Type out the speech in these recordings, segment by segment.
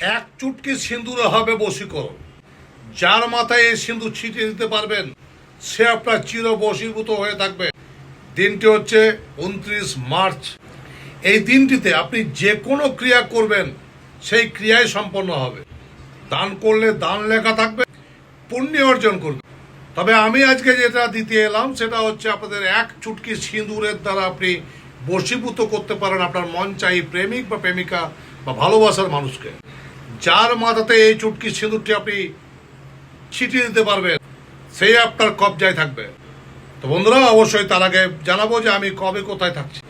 এক চুটকি সিঁদুরে হবে বশীকরণ। যার মাথায় এই সিঁদুর ছিটিয়ে দিতে পারবেন, সে আপনার চির বশীভূত হয়ে থাকবে। দিনটি হচ্ছে উনত্রিশ মার্চ। এই দিনটিতে আপনি যে কোনো ক্রিয়া করবেন, সেই ক্রিয়াই সম্পন্ন হবে। দান করলে দান লেখা থাকবে, পুণ্য অর্জন করবে। তবে আমি আজকে যেটা দিতে এলাম, সেটা হচ্ছে আপনাদের এক চুটকি সিঁদুরের দ্বারা আপনি বশীভূত করতে পারেন আপনার মন চাই প্রেমিক বা প্রেমিকা বা ভালোবাসার মানুষকে। যার মাথাতে এই চুটকি সিঁদুরটি আপনি ছিটিয়ে দিতে পারবেন, সেই আপনার কবজায় থাকবে। তো বন্ধুরা, অবশ্যই তার আগে জানাব যে আমি কবে কোথায় থাকছি।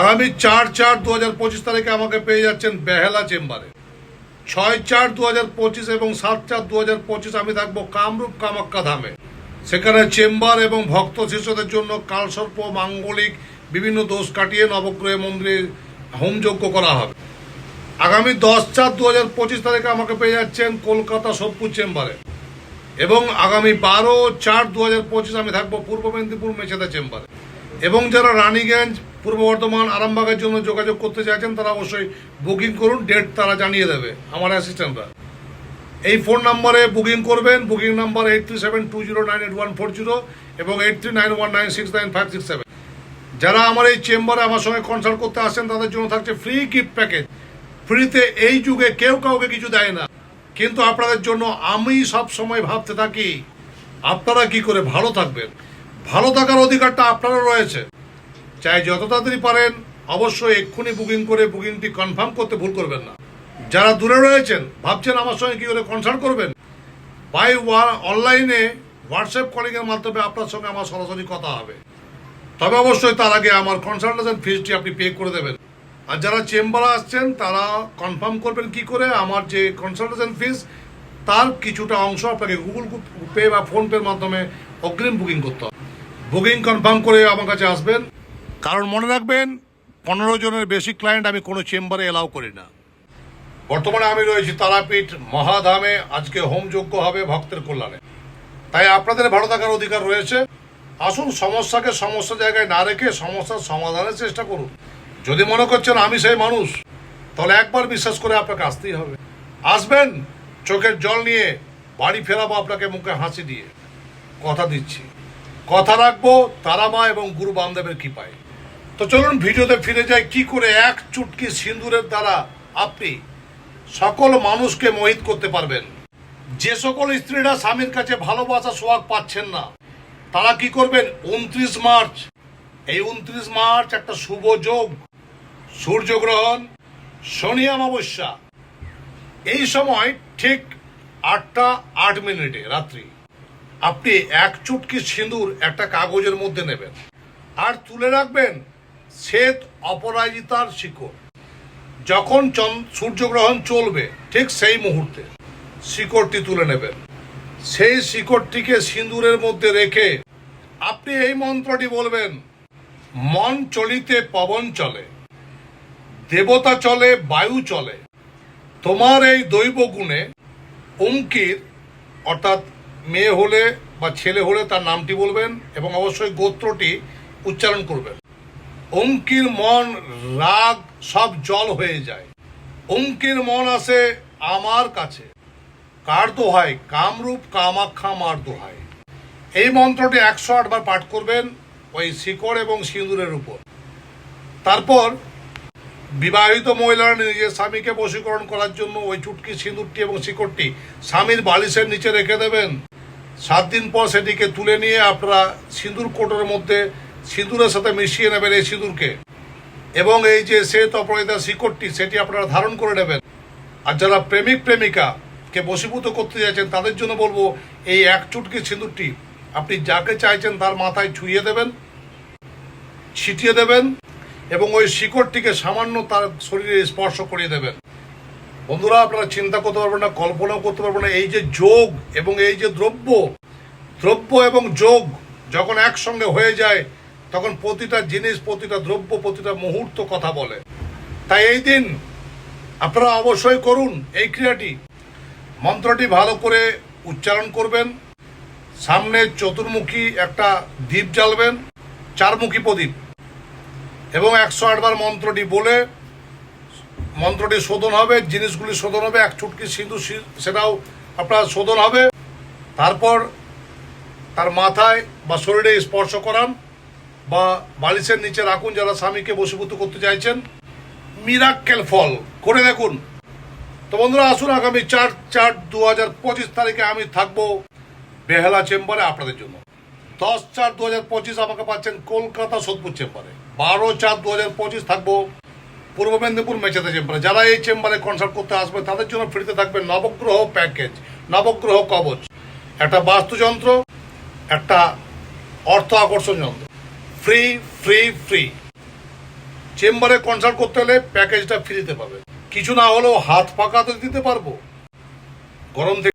আগামী চার চার দু হাজার পঁচিশ তারিখে আমাকে পেয়ে যাচ্ছেন বেহেলা চেম্বারে। ছয় চার দু হাজার পঁচিশ এবং সাত চার দু হাজার পঁচিশ আমি থাকব কামরূপ কামাক্কা ধামে। সেখানে চেম্বার এবং ভক্ত শিষ্যদের জন্য কালসর্প, মাঙ্গলিক, বিভিন্ন দোষ কাটিয়ে নবগ্রহ মন্দিরে হোমযজ্ঞ করা হবে। আগামী দশ চার দু হাজার পঁচিশ তারিখে আমাকে পেয়ে যাচ্ছেন কলকাতা সোদপুর চেম্বারে। এবং আগামী বারো চার দু হাজার পঁচিশ আমি থাকব পূর্ব মেদিনীপুর মেছেদা চেম্বারে। এবং যারা রানীগঞ্জ, পূর্ব বর্ধমান, আরামবাগের জন্য যোগাযোগ করতে চাইছেন, তারা অবশ্যই বুকিং করুন, ডেট তারা জানিয়ে দেবে আমার অ্যাসিস্ট্যান্টরা। এই ফোন নাম্বারে বুকিং করবেন, booking number eight three seven two zero nine eight one four zero এবং eight three nine one nine six nine five six seven যারা আমার এই চেম্বারে আমার সঙ্গে কনসাল্ট করতে আসেন তাদের জন্য থাকছে ফ্রি গিফট প্যাকেজ ফ্রিতে এই যুগে কেউ কাউকে কিছু দেয় না। কিন্তু আপনাদের জন্য আমি সব সময় ভাবতে থাকি, আপনারা কি করে ভালো থাকবেন? ভালো থাকার অধিকারটা আপনারও রয়েছে। চাই যত তাড়াতাড়ি পারেন, অবশ্যই এক্ষুনি বুকিং করে বুকিংটি কনফার্ম করতে ভুল করবেন না। যারা দূরে রয়েছেন, ভাবছেন আমার সঙ্গে কি করে কনসাল্ট করবেন? বাই অনলাইনে হোয়াটসঅ্যাপ কলিং এর মাধ্যমে আপনার সঙ্গে আমার সরাসরি কথা হবে। তবে অবশ্যই তার আগে আমার কনসালটেশন ফিজটি আপনি পে করে দেবেন। আর যারা চেম্বারে আসছেন, তারা কনফার্ম করবেন কি করে? আমার যে কনসালটেশন ফিস তার কিছুটা অংশ আপনাকে গুগল পে বা ফোন পের মাধ্যমে অগ্রিম বুকিং করতে হবে। বুকিং কনফার্ম করে আমার কাছে আসবেন। কারণ মনে রাখবেন, পনেরো জনের বেশি ক্লায়েন্ট আমি কোনো চেম্বারে এলাও করি না। বর্তমানে আমি রয়েছি তারাপীঠ মহাধামে, আজকে হোমযজ্ঞ হবে ভক্তের কল্যাণে। তাই আপনাদের ভালো থাকার অধিকার রয়েছে। আসুন, সমস্যাকে সমস্যা জায়গায় না রেখে সমস্যার সমাধানের চেষ্টা করুন। যদি মনে করছেন আমি সেই মানুষ, তাহলে একবার বিশ্বাস করে আপনাকে আসতেই হবে। আসবেন, চোখের জল নিয়ে বাড়ি ফেরাবো আপনাকে মুখে হাসি দিয়ে। কথা দিচ্ছি। কথা রাখব তারা মা এবং গুরু বামদেবের কৃপায়। তো চলুন ভিডিওতে ফিরে যাই কি করে এক চুটকি সিঁদুরের দ্বারা আপনি সকল মানুষকে মোহিত করতে পারবেন। যে সকল স্ত্রীরা স্বামীর কাছে ভালোবাসা, সোহাগ পাচ্ছেন না, তারা কি করবেন? উনত্রিশ মার্চ। এই উনত্রিশ মার্চ একটা শুভ যোগ। সূর্যগ্রহণ, শনি অমাবস্যা। এই সময় ঠিক আটটা আট মিনিটে, রাত্রি। আপনি এক চুটকি সিঁদুর একটা কাগজের মধ্যে নেবেন আর তুলে রাখবেন শ্বেত অপরাজিতার শিকড়। যখন সূর্যগ্রহণ চলবে, ঠিক সেই মুহূর্তে শিকড়টি তুলে নেবেন। সেই শিকড়টিকে সিঁদুরের মধ্যে রেখে আপনি এই মন্ত্রটি বলবেন, মন চলিতে পবন চলে। দেবতা চলে, বায়ু চলে। তোমার এই দৈব গুণে অঙ্কির, অর্থাৎ মেয়ে হলে বা ছেলে হলে তার নামটি বলবেন এবং অবশ্যই গোত্রটি উচ্চারণ করবেন। অঙ্কির মন রাগ, সব জল হয়ে যায়। অঙ্কির মন আসে আমার কাছে। কার দোহাই কামরূপ কামাখ্যা মার দোহাই এই মন্ত্রটি একশো আটবার পাঠ করবেন ওই শিকড় এবং সিঁদুরের উপর। তারপর বিবাহিত মহিলারা নিজের স্বামীকে বশীকরণ করার জন্য ওই চুটকি, সিঁদুরটি এবং শিকড়টি স্বামীর বালিশের নিচে রেখে দেবেন। সাত দিন পর সেটিকে তুলে নিয়ে আপনারা সিঁদুর কোটোর মধ্যে সিঁদুরের সাথে মিশিয়ে নেবেন এই সিঁদুরকে। এবং এই যে শ্বেত অপরাজিতা শিকড়টি, সেটি আপনারা ধারণ করে নেবেন। আর যারা প্রেমিক প্রেমিকা কে বশীভূত করতে চাইছেন, তাদের জন্য বলব, এই এক চুটকি সিঁদুরটি আপনি যাকে চাইছেন তার মাথায় ছুঁয়ে দেবেন, ছিটিয়ে দেবেন এবং ওই শিকড়টিকে সামান্য তার শরীরে স্পর্শ করিয়ে দেবেন। বন্ধুরা, আপনারা চিন্তা করতে পারবেন না, কল্পনাও করতে পারবেন না, এই যে যোগ এবং এই যে দ্রব্য দ্রব্য এবং যোগ যখন একসঙ্গে হয়ে যায়, তখন প্রতিটা জিনিস, প্রতিটা দ্রব্য, প্রতিটা মুহূর্ত কথা বলে। তাই এই দিন আপনারা অবশ্যই করুন এই ক্রিয়াটি। মন্ত্রটি ভালো করে উচ্চারণ করবেন। সামনে চতুর্মুখী একটা দ্বীপ জ্বালবেন, চারমুখী প্রদীপ। এবং একশো আটবার মন্ত্রটি বলে মন্ত্রটি শোধন হবে, জিনিসগুলি শোধন হবে, এক চুটকি সিঁদুর সি- সেটাও আপনার শোধন হবে। তারপর তার মাথায় বা শরীরে স্পর্শ করান বা বালিশের নিচে রাখুন যারা স্বামীকে বসীভূত করতে চাইছেন। মিরাক্কেল ফল, করে দেখুন। তো বন্ধুরা, আসুন আগামী চার চার দু হাজার পঁচিশ তারিখে আমি থাকব বেহালা চেম্বারে আপনাদের জন্য। দশ চার দু হাজার পঁচিশ আমাকে পাচ্ছেন কলকাতা সোদপুর চেম্বারে। বারো চার দু হাজার পঁচিশ থাকব। পূর্ব মেদিনীপুর মেচেদা চেম্বারে যারা এই চেম্বারে কনসাল্ট করতে আসবে, তাদের জন্য ফ্রিতে থাকবে নবগ্রহ প্যাকেজ নবগ্রহ কবচ। একটা বাস্তুযন্ত্র, একটা অর্থ আকর্ষণ যন্ত্র। ফ্রি ফ্রি ফ্রি চেম্বারে কনসাল্ট করতে হলে প্যাকেজটা ফ্রিতে পাবে কিছু না হলেও হাত পাকা তো দিতে পারব। গরম থেকে